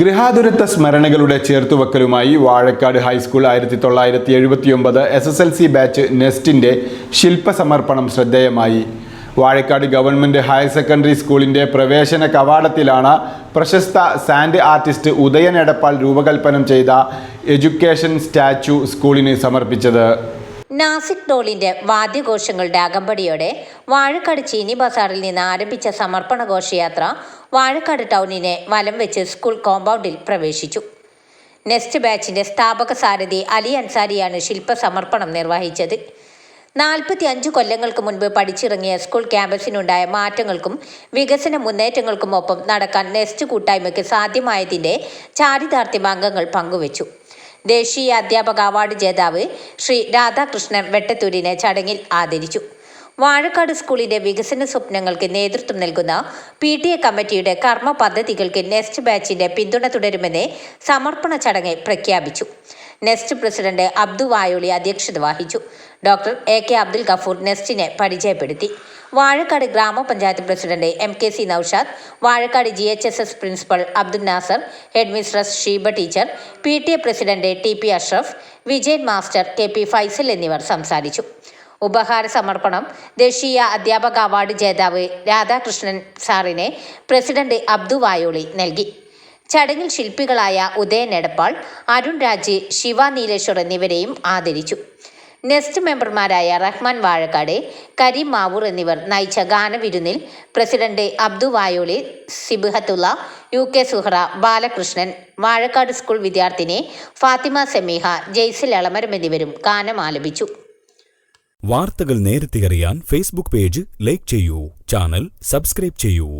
ഗൃഹാതുരത്വ സ്മരണകളുടെ ചേർത്തുവെക്കലുമായി Vazhakkad high school ആയിരത്തി തൊള്ളായിരത്തി എഴുപത്തിയൊമ്പത് S S L C batch നെസ്റ്റിന്റെ ശില്പസമർപ്പണം ശ്രദ്ധേയമായി. വാഴക്കാട് ഗവൺമെന്റ് ഹയർ സെക്കൻഡറി സ്കൂളിന്റെ പ്രവേശന കവാടത്തിലാണ് പ്രശസ്ത സാൻഡ് ആർട്ടിസ്റ്റ് ഉദയൻ എടപ്പാൾ രൂപകൽപ്പനം ചെയ്ത എഡ്യൂക്കേഷൻ സ്റ്റാച്യു സ്കൂളിന് സമർപ്പിച്ചത്. നാസിക് ഡോളിന്റെ വാദ്യഘോഷങ്ങളുടെ അകമ്പടിയോടെ വാഴക്കാട് ചീനി ബസാറിൽ നിന്ന് ആരംഭിച്ച സമർപ്പണ ഘോഷയാത്ര വാഴക്കാട് ടൗണിനെ വലം വെച്ച് സ്കൂൾ കോമ്പൗണ്ടിൽ പ്രവേശിച്ചു. നെക്സ്റ്റ് ബാച്ചിന്റെ സ്ഥാപക സാരഥി അലി അൻസാരിയാണ് ശില്പ സമർപ്പണം നിർവഹിച്ചത്. നാൽപ്പത്തി അഞ്ച് കൊല്ലങ്ങൾക്ക് മുൻപ് പഠിച്ചിറങ്ങിയ സ്കൂൾ ക്യാമ്പസിനുണ്ടായ മാറ്റങ്ങൾക്കും വികസന മുന്നേറ്റങ്ങൾക്കും ഒപ്പം നടക്കാൻ നെസ്റ്റ് കൂട്ടായ്മയ്ക്ക് സാധ്യമായതിന്റെ ചാരിതാർത്ഥ്യം അംഗങ്ങൾ പങ്കുവച്ചു. ദേശീയ അധ്യാപക അവാർഡ് ജേതാവ് ശ്രീ രാധാകൃഷ്ണൻ വെട്ടത്തൂരിനെ ചടങ്ങിൽ ആദരിച്ചു. വാഴക്കാട് സ്കൂളിന്റെ വികസന സ്വപ്നങ്ങൾക്ക് നേതൃത്വം നൽകുന്ന പി ടി എ കമ്മിറ്റിയുടെ കർമ്മ പദ്ധതികൾക്ക് നെസ്റ്റ് ബാച്ചിന്റെ പിന്തുണ തുടരുമെന്ന് സമർപ്പണ ചടങ്ങ് പ്രഖ്യാപിച്ചു. നെസ്റ്റ് പ്രസിഡന്റ് അബ്ദു വായോളി അധ്യക്ഷത വഹിച്ചു. Doctor A K Abdul Gafoor നെസ്റ്റിനെ പരിചയപ്പെടുത്തി. വാഴക്കാട് ഗ്രാമപഞ്ചായത്ത് president M K C Naushad Vazhakkad G H S S principal Abdul Nasar head mistress Sheeba teacher P T A president T P Ashraf Vijayan master K P Faisal എന്നിവർ സംസാരിച്ചു. ഉപഹാര സമർപ്പണം ദേശീയ അധ്യാപക award ജേതാവ് രാധാകൃഷ്ണൻ സാറിനെ president Abdu Vayoli നൽകി. ചടങ്ങിൽ ശില്പികളായ ഉദയൻ എടപ്പാൾ അരുൺ രാജ് ശിവ നീലേശ്വർ എന്നിവരെയും ആദരിച്ചു. നെസ്റ്റ് മെമ്പർമാരായ റഹ്മാൻ വാഴക്കാട് കരീം മാവൂർ എന്നിവർ നയിച്ച ഗാനവിരുന്നിൽ president Abdu Vayoli Sibihathulla U K Suhara Balakrishnan Vazhakkad school വിദ്യാർത്ഥിനി ഫാത്തിമ സെമീഹ ജെയ്സിൽ എളമരം എന്നിവരും ഗാനം ആലപിച്ചു. വാർത്തകൾ നേരത്തെ അറിയാൻ ഫേസ്ബുക്ക് പേജ് ലൈക്ക് ചെയ്യൂ ചാനൽ സബ്സ്ക്രൈബ് ചെയ്യൂ.